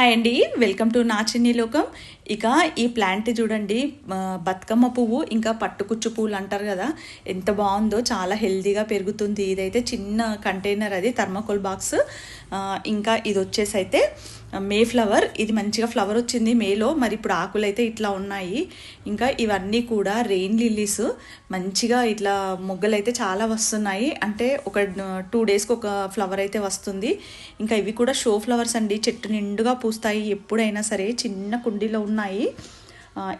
Hi అండి welcome to నా చిన్ని లోకం ఇక ఈ ప్లాంట్ చూడండి. బతుకమ్మ పువ్వు ఇంకా పట్టుకుచ్చు పువ్వులు అంటారు కదా. ఎంత బాగుందో చాలా హెల్దీగా పెరుగుతుంది. ఇదైతే చిన్న కంటైనర్ అది థర్మాకోల్ బాక్స్ ఇంకా ఇది వచ్చేసి అయితే మే ఫ్లవర్ ఇది మంచిగా ఫ్లవర్ వచ్చింది మేలో మరి ఇప్పుడు ఆకులు అయితే ఇట్లా ఉన్నాయి. ఇంకా ఇవన్నీ కూడా రెయిన్ లిల్లీస్ మంచిగా ఇట్లా మొగ్గలు అయితే చాలా వస్తున్నాయి. అంటే ఒక టూ డేస్కి ఒక ఫ్లవర్ అయితే వస్తుంది. ఇంకా ఇవి కూడా షో ఫ్లవర్స్ అండి. చెట్టు నిండుగా పూస్తాయి ఎప్పుడైనా సరే చిన్న కుండీలో ఉన్నాయి.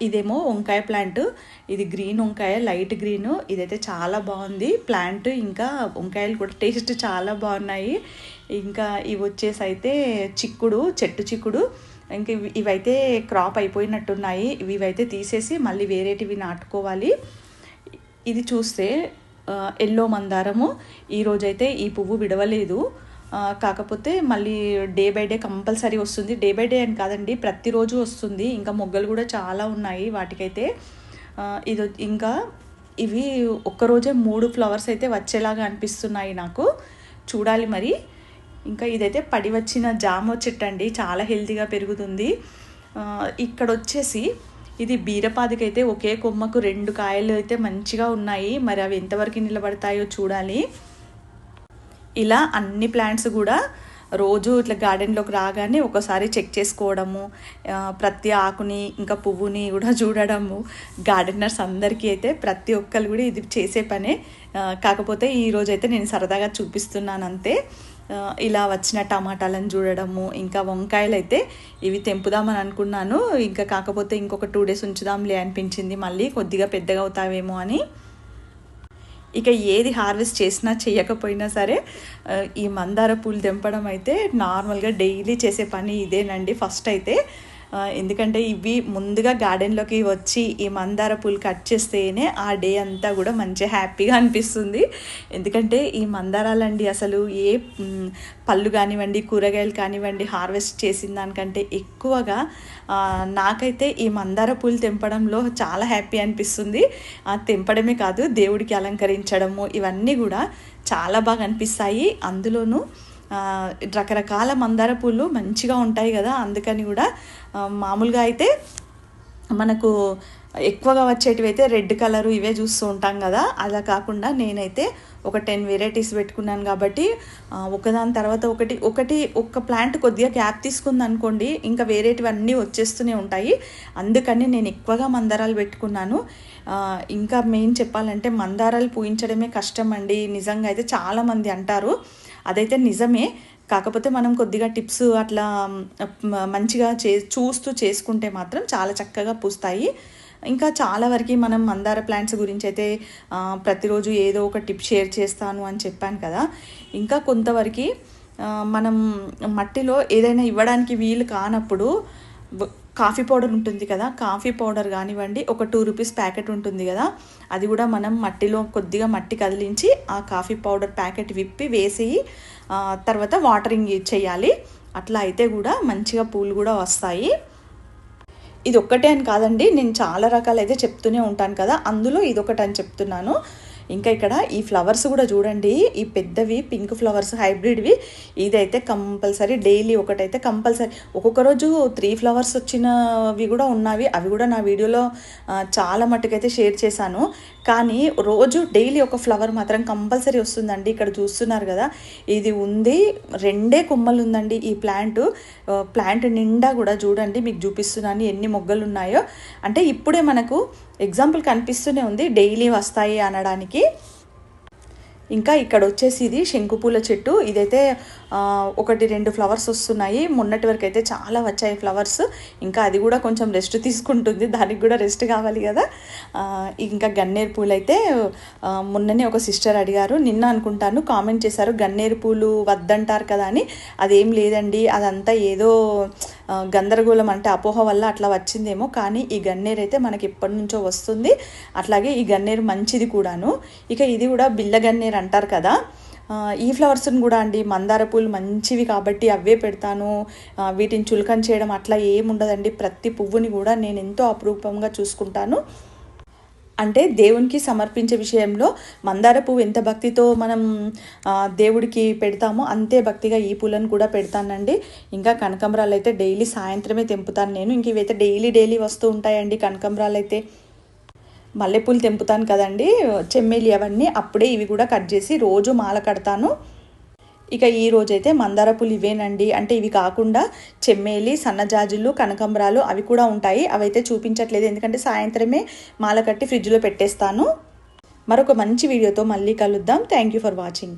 ఇదేమో వంకాయ ప్లాంట్. ఇది గ్రీన్ వంకాయ లైట్ గ్రీన్. ఇదైతే చాలా బాగుంది. ప్లాంట్ ఇంకా వంకాయలు కూడా టేస్ట్ చాలా బాగున్నాయి. ఇంకా ఇవి వచ్చేసి అయితే చిక్కుడు చెట్టు చిక్కుడు. ఇంకా ఇవి ఇవైతే క్రాప్ అయిపోయినట్టున్నాయి. ఇవైతే తీసేసి మళ్ళీ వేరేటివి నాటుకోవాలి. ఇది చూస్తే ఎల్లో మందారము. ఈరోజైతే ఈ పువ్వు విడవలేదు. కాకపోతే మళ్ళీ డే బై డే కంపల్సరీ వస్తుంది. డే బై డే అని కాదండి ప్రతిరోజు వస్తుంది. ఇంకా మొగ్గలు కూడా చాలా ఉన్నాయి వాటికైతే. ఇది ఇంకా ఇవి ఒక్కరోజే మూడు ఫ్లవర్స్ అయితే వచ్చేలాగా అనిపిస్తున్నాయి నాకు. చూడాలి మరి. ఇంకా ఇదైతే పడి వచ్చిన జామ చెట్టు అండి. చాలా హెల్తీగా పెరుగుతుంది. ఇక్కడ వచ్చేసి ఇది బీరపాదికైతే ఒకే కొమ్మకు రెండు కాయలు అయితే మంచిగా ఉన్నాయి. మరి అవి ఎంతవరకు నిలబడతాయో చూడాలి. ఇలా అన్ని ప్లాంట్స్ కూడా రోజు ఇట్లా గార్డెన్లోకి రాగానే ఒకసారి చెక్ చేసుకోవడము ప్రతి ఆకుని ఇంకా పువ్వుని కూడా చూడడము. గార్డెనర్స్ అందరికీ అయితే ప్రతి ఒక్కరు కూడా ఇది చేసే పనే. కాకపోతే ఈరోజు అయితే నేను సరదాగా చూపిస్తున్నాను అంతే. ఇలా వచ్చిన టమాటాలను చూడడము ఇంకా వంకాయలు అయితే ఇవి తెంపుదామని అనుకున్నాను. ఇంకా కాకపోతే ఇంకొక టూ డేస్ ఉంచుదాంలే అనిపించింది. మళ్ళీ కొద్దిగా పెద్దగా అవుతావేమో అని ఇక ఏది హార్వెస్ట్ చేసినా చేయకపోయినా సరే ఈ మందార పూలు తెంపడం అయితే నార్మల్గా డైలీ చేసే పని ఇదేనండి ఫస్ట్ అయితే. ఎందుకంటే ఇవి ముందుగా గార్డెన్లోకి వచ్చి ఈ మందార పూలు కట్ చేస్తేనే ఆ డే అంతా కూడా మంచిగా హ్యాపీగా అనిపిస్తుంది. ఎందుకంటే ఈ మందారాలండి అసలు ఏ పళ్ళు కానివ్వండి కూరగాయలు కానివ్వండి హార్వెస్ట్ చేసిన దానికంటే ఎక్కువగా నాకైతే ఈ మందార పూలు తెంపడంలో చాలా హ్యాపీ అనిపిస్తుంది. తెంపడమే కాదు దేవుడికి అలంకరించడము ఇవన్నీ కూడా చాలా బాగా అనిపిస్తాయి. అందులోనూ రకరకాల మందార పూలు మంచిగా ఉంటాయి కదా అందుకని కూడా మామూలుగా అయితే మనకు ఎక్కువగా వచ్చేటివి అయితే రెడ్ కలరు ఇవే చూస్తూ ఉంటాం కదా అలా కాకుండా నేనైతే ఒక టెన్ వెరైటీస్ పెట్టుకున్నాను కాబట్టి ఒకదాని తర్వాత ఒకటి ఒకటి ఒక ప్లాంట్ కొద్దిగా క్యాప్ తీసుకుంది అనుకోండి ఇంకా వేరేటివి అన్నీ వచ్చేస్తూనే ఉంటాయి. అందుకని నేను ఎక్కువగా మందారాలు పెట్టుకున్నాను. ఇంకా మెయిన్ చెప్పాలంటే మందారాలు పూయించడమే కష్టం అండి నిజంగా అయితే చాలామంది అంటారు. అదైతే నిజమే. కాకపోతే మనం కొద్దిగా టిప్స్ అట్లా మంచిగా చే చూస్తూ చేసుకుంటే మాత్రం చాలా చక్కగా పూస్తాయి. ఇంకా చాలా వరకు మనం మందార ప్లాంట్స్ గురించి అయితే ప్రతిరోజు ఏదో ఒక టిప్ షేర్ చేస్తాను అని చెప్పాను కదా. ఇంకా కొంతవరకు మనం మట్టిలో ఏదైనా ఇవ్వడానికి వీలు కానప్పుడు కాఫీ పౌడర్ ఉంటుంది కదా కాఫీ పౌడర్ కానివ్వండి ఒక టూ రూపీస్ ప్యాకెట్ ఉంటుంది కదా అది కూడా మనం మట్టిలో కొద్దిగా మట్టి కదిలించి ఆ కాఫీ పౌడర్ ప్యాకెట్ విప్పి వేసి తర్వాత వాటరింగ్ చేయాలి. అట్లా అయితే కూడా మంచిగా పూలు కూడా వస్తాయి. ఇది ఒక్కటే అని కాదండి నేను చాలా రకాలు అయితే చెప్తూనే ఉంటాను కదా అందులో ఇదొకటి అని చెప్తున్నాను. ఇంకా ఇక్కడ ఈ ఫ్లవర్స్ కూడా చూడండి ఈ పెద్దవి పింక్ ఫ్లవర్స్ హైబ్రిడ్వి. ఇదైతే కంపల్సరీ డైలీ ఒకటైతే కంపల్సరీ. ఒక్కొక్క రోజు త్రీ ఫ్లవర్స్ వచ్చినవి కూడా ఉన్నవి. అవి కూడా నా వీడియోలో చాలా మట్టుకైతే షేర్ చేశాను. కానీ రోజు డైలీ ఒక ఫ్లవర్ మాత్రం కంపల్సరీ వస్తుందండి. ఇక్కడ చూస్తున్నారు కదా ఇది ఉంది. రెండే కొమ్మలు ఉందండి ఈ ప్లాంట్. ప్లాంట్ నిండా కూడా చూడండి మీకు చూపిస్తున్నాను ఎన్ని మొగ్గలు ఉన్నాయో. అంటే ఇప్పుడే మనకు ఎగ్జాంపుల్ కనిపిస్తూనే ఉంది. డైలీ వస్తాయి అనడానికి. ఇంకా ఇక్కడ వచ్చేసి ఇది శంకుపూల చెట్టు. ఇదైతే ఒకటి రెండు ఫ్లవర్స్ వస్తున్నాయి. మొన్నటి వరకు అయితే చాలా వచ్చాయి ఫ్లవర్స్ ఇంకా అది కూడా కొంచెం రెస్ట్ తీసుకుంటుంది. దానికి కూడా రెస్ట్ కావాలి కదా. ఇంకా గన్నేరు పూలు అయితే మొన్ననే ఒక సిస్టర్ అడిగారు. నిన్న అనుకుంటాను కామెంట్ చేశారు. గన్నేరు పూలు వద్దంటారు కదా అని. అదేం లేదండి. అదంతా ఏదో గందరగోళం అంటే అపోహ వల్ల అట్లా వచ్చిందేమో కానీ ఈ గన్నేరు అయితే మనకి ఎప్పటి నుంచో వస్తుంది. అట్లాగే ఈ గన్నేరు మంచిది కూడాను. ఇక ఇది కూడా బిల్ల గన్నేరు అంటారు కదా. ఈ ఫ్లవర్స్ని కూడా అండి మందార పూలు మంచివి కాబట్టి అవే పెడతాను. వీటిని చులకం చేయడం అట్లా ఏముండదండి. ప్రతి పువ్వుని కూడా నేను ఎంతో అపురూపంగా చూసుకుంటాను. అంటే దేవునికి సమర్పించే విషయంలో మందార పువ్వు ఎంత భక్తితో మనం దేవుడికి పెడతామో అంతే భక్తిగా ఈ పూలను కూడా పెడతానండి. ఇంకా కనకంబరాలు అయితే డైలీ సాయంత్రమే తెంపుతాను నేను. ఇంక ఇవైతే డైలీ డైలీ వస్తూ ఉంటాయండి కనకంబరాలు అయితే మల్లెపూలు తెంపుతాను కదండి చెమ్మేలి అవన్నీ అప్పుడే ఇవి కూడా కట్ చేసి రోజు మాల కడతాను. ఇక ఈ రోజైతే మందార పూలు ఇవేనండి. అంటే ఇవి కాకుండా చెమ్మేలి సన్నజాజులు కనకంబరాలు అవి కూడా ఉంటాయి. అవైతే చూపించట్లేదు. ఎందుకంటే సాయంత్రమే మాల కట్టి ఫ్రిడ్జ్లో పెట్టేస్తాను. మరొక మంచి వీడియోతో మళ్ళీ కలుద్దాం. Thank you for watching